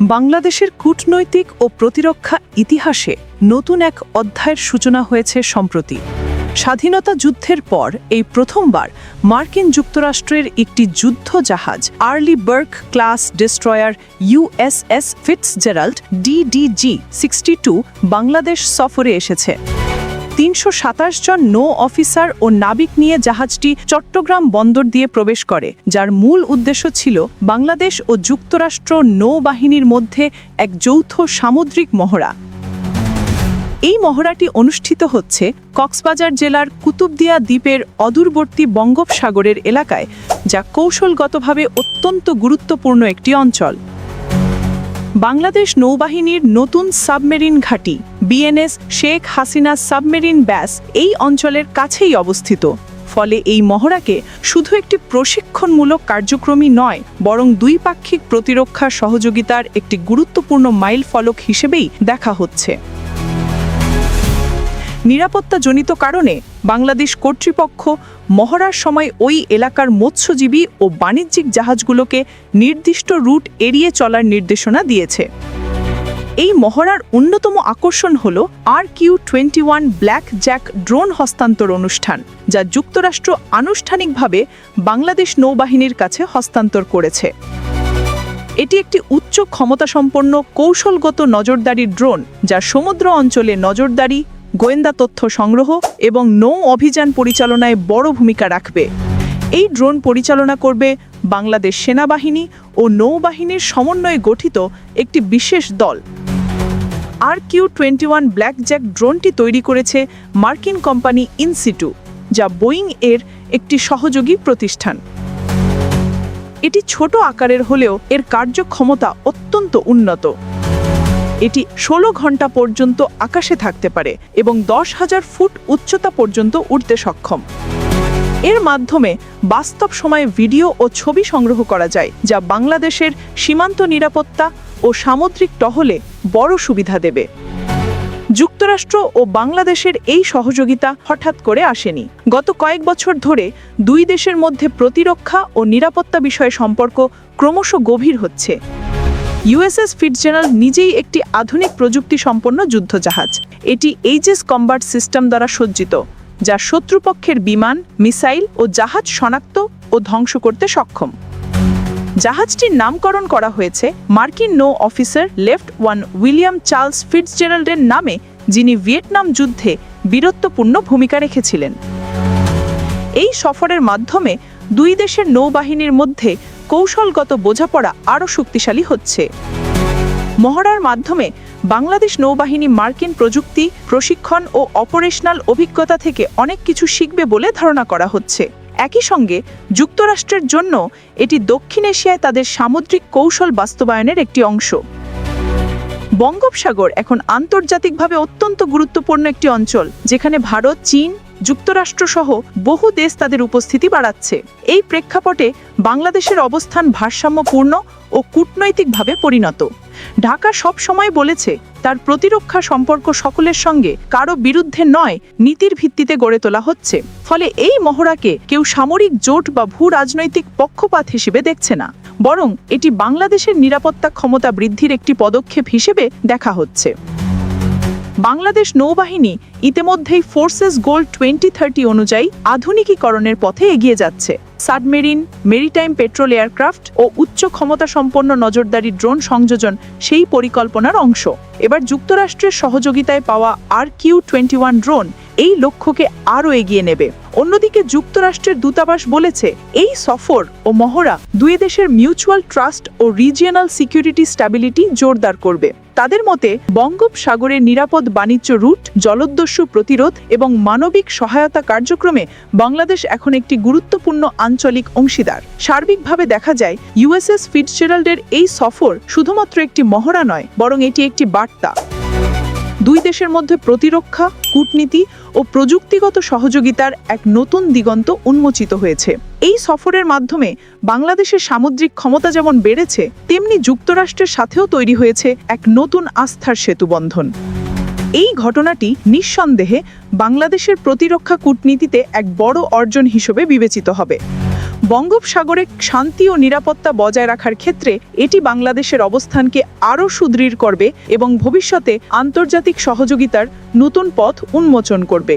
বাংলাদেশের কূটনৈতিক ও প্রতিরক্ষা ইতিহাসে নতুন এক অধ্যায়ের সূচনা হয়েছে সম্প্রতি। স্বাধীনতা যুদ্ধের পর এই প্রথমবার মার্কিন যুক্তরাষ্ট্রের একটি যুদ্ধ জাহাজ Arleigh Burke class destroyer USS Fitzgerald DDG sixty Bangladesh সফরে এসেছে। তিনশো সাতাশ জন নৌ অফিসার ও নাবিক নিয়ে জাহাজটি চট্টগ্রাম বন্দর দিয়ে প্রবেশ করে, যার মূল উদ্দেশ্য ছিল বাংলাদেশ ও যুক্তরাষ্ট্র নৌবাহিনীর মধ্যে এক যৌথ সামুদ্রিক মহড়া। এই মহড়াটি অনুষ্ঠিত হচ্ছে কক্সবাজার জেলার কুতুবদিয়া দ্বীপের অদূরবর্তী বঙ্গোপসাগরের এলাকায়, যা কৌশলগতভাবে অত্যন্ত গুরুত্বপূর্ণ একটি অঞ্চল। বাংলাদেশ নৌবাহিনীর নতুন সাবমেরিন ঘাঁটি, বিএনএস শেখ হাসিনা সাবমেরিন ব্যাস, এই অঞ্চলের কাছেই অবস্থিত। ফলে এই মহড়াকে শুধু একটি প্রশিক্ষণমূলক কার্যক্রমই নয়, বরং দ্বিপাক্ষিক প্রতিরক্ষা সহযোগিতার একটি গুরুত্বপূর্ণ মাইল ফলক হিসেবেই দেখা হচ্ছে। নিরাপত্তাজনিত কারণে বাংলাদেশ কর্তৃপক্ষ মহড়ার সময় ওই এলাকার মৎস্যজীবী ও বাণিজ্যিক জাহাজগুলোকে নির্দিষ্ট রুট এড়িয়ে চলার নির্দেশনা দিয়েছে। এই মহড়ার অন্যতম আকর্ষণ হল R Q twenty one Blackjack drone হস্তান্তর অনুষ্ঠান, যা যুক্তরাষ্ট্র আনুষ্ঠানিকভাবে বাংলাদেশ নৌবাহিনীর কাছে হস্তান্তর করেছে। এটি একটি উচ্চ ক্ষমতাসম্পন্ন কৌশলগত নজরদারি ড্রোন, যা সমুদ্র অঞ্চলে নজরদারি গোয়েন্দা তথ্য সংগ্রহ এবং নৌ অভিযান পরিচালনায় বড় ভূমিকা রাখবে। এই ড্রোন পরিচালনা করবে বাংলাদেশ সেনাবাহিনী ও নৌবাহিনীর সমন্বয়ে গঠিত একটি বিশেষ দল। R Q twenty one Blackjack ড্রোনটি তৈরি করেছে মার্কিন কোম্পানি ইনসিটু, যা বোয়িং এর একটি সহযোগী প্রতিষ্ঠান। এটি ছোট আকারের হলেও এর কার্যক্ষমতা অত্যন্ত উন্নত। এটি ষোলো ঘণ্টা পর্যন্ত আকাশে থাকতে পারে এবং দশ হাজার ফুট উচ্চতা পর্যন্ত উঠতে সক্ষম। এর মাধ্যমে বাস্তব সময়ে ভিডিও ও ছবি সংগ্রহ করা যায়, যা বাংলাদেশের সীমান্ত নিরাপত্তা ও সামুদ্রিক টহলে বড় সুবিধা দেবে। যুক্তরাষ্ট্র ও বাংলাদেশের এই সহযোগিতা হঠাৎ করে আসেনি। গত কয়েক বছর ধরে দুই দেশের মধ্যে প্রতিরক্ষা ও নিরাপত্তা বিষয়ে সম্পর্ক ক্রমশ গভীর হচ্ছে। ইউএসএস ফিটজেনারেল নিজেই একটি আধুনিক প্রযুক্তি সম্পন্ন যুদ্ধজাহাজ। এটি এইচএস কম্বার্ট সিস্টেম দ্বারা সজ্জিত, যা শত্রুপক্ষের বিমান, মিসাইল ও জাহাজ শনাক্ত ও ধ্বংস করতে সক্ষম। জাহাজটির নামকরণ করা হয়েছে মার্কিন নৌ officer lieutenant William Charles ফিটজেরাল্ডের নামে, যিনি ভিয়েতনাম যুদ্ধে বীরত্বপূর্ণ ভূমিকা রেখেছিলেন। এই সফরের মাধ্যমে দুই দেশের নৌবাহিনীর মধ্যে কৌশলগত বোঝাপড়া আরও শক্তিশালী হচ্ছে। মহড়ার মাধ্যমে বাংলাদেশ নৌবাহিনী মার্কিন প্রযুক্তি, প্রশিক্ষণ ও অপারেশনাল অভিজ্ঞতা থেকে অনেক কিছু শিখবে বলে ধারণা করা হচ্ছে। একই সঙ্গে যুক্তরাষ্ট্রের জন্য এটি দক্ষিণ এশিয়ায় তাদের সামুদ্রিক কৌশল বাস্তবায়নের একটি অংশ। বঙ্গোপসাগর এখন আন্তর্জাতিকভাবে অত্যন্ত গুরুত্বপূর্ণ একটি অঞ্চল, যেখানে ভারত, চীন যুক্তরাষ্ট্র সহ বহু দেশ তাদের উপস্থিতি বাড়াচ্ছে। এই প্রেক্ষাপটে বাংলাদেশের অবস্থান ভারসাম্যপূর্ণ ও কূটনৈতিকভাবে পরিণত। ঢাকা সব সময় বলেছে, তার প্রতিরক্ষা সম্পর্ক সকলের সঙ্গে কারও বিরুদ্ধে নয়, নীতির ভিত্তিতে গড়ে তোলা হচ্ছে। ফলে এই মহড়াকে কেউ সামরিক জোট বা ভূ রাজনৈতিক পক্ষপাত হিসেবে দেখছে না। বরং এটি বাংলাদেশের নিরাপত্তা ক্ষমতা বৃদ্ধির একটি পদক্ষেপ হিসেবে দেখা হচ্ছে। বাংলাদেশ নৌবাহিনী ইতিমধ্যেই ফোর্সেস গোল টোয়েন্টি থার্টি অনুযায়ী আধুনিকীকরণের পথে এগিয়ে যাচ্ছে। সাবমেরিন, মেরিটাইম পেট্রোল এয়ারক্রাফট ও উচ্চ ক্ষমতা সম্পন্ন নজরদারি ড্রোন সংযোজন সেই পরিকল্পনার অংশ। এবার যুক্তরাষ্ট্রের সহযোগিতায় পাওয়া R Q twenty one drone এই লক্ষ্যকে আরও এগিয়ে নেবে। অন্যদিকে যুক্তরাষ্ট্রের দূতাবাস বলেছে, এই সফর ও মহড়া দুই দেশের মিউচুয়াল ট্রাস্ট ও রিজিয়নাল সিকিউরিটি স্ট্যাবিলিটি জোরদার করবে। তাদের মতে বঙ্গোপসাগরের নিরাপদ বাণিজ্য রুট জলোদস্যু প্রতিরোধ এবং মানবিক সহায়তা কার্যক্রমে বাংলাদেশ এখন একটি গুরুত্বপূর্ণ আঞ্চলিক অংশীদার। সার্বিকভাবে দেখা যায়, ইউএসএস ফিটজেরাল্ডের এই সফর শুধুমাত্র একটি মহড়া নয়, বরং এটি একটি বার্তা। দুই দেশের মধ্যে প্রতিরক্ষা, কূটনীতি ও প্রযুক্তিগত সহযোগিতার এক নতুন দিগন্ত উন্মোচিত হয়েছে। এই সফরের মাধ্যমে বাংলাদেশের সামুদ্রিক ক্ষমতা যেমন বেড়েছে, তেমনি যুক্তরাষ্ট্রের সাথেও তৈরি হয়েছে এক নতুন আস্থার সেতুবন্ধন। এই ঘটনাটি নিঃসন্দেহে বাংলাদেশের প্রতিরক্ষা কূটনীতিতে এক বড় অর্জন হিসেবে বিবেচিত হবে। বঙ্গোপসাগরে শান্তি ও নিরাপত্তা বজায় রাখার ক্ষেত্রে এটি বাংলাদেশের অবস্থানকে আরও সুদৃঢ় করবে এবং ভবিষ্যতে আন্তর্জাতিক সহযোগিতার নতুন পথ উন্মোচন করবে।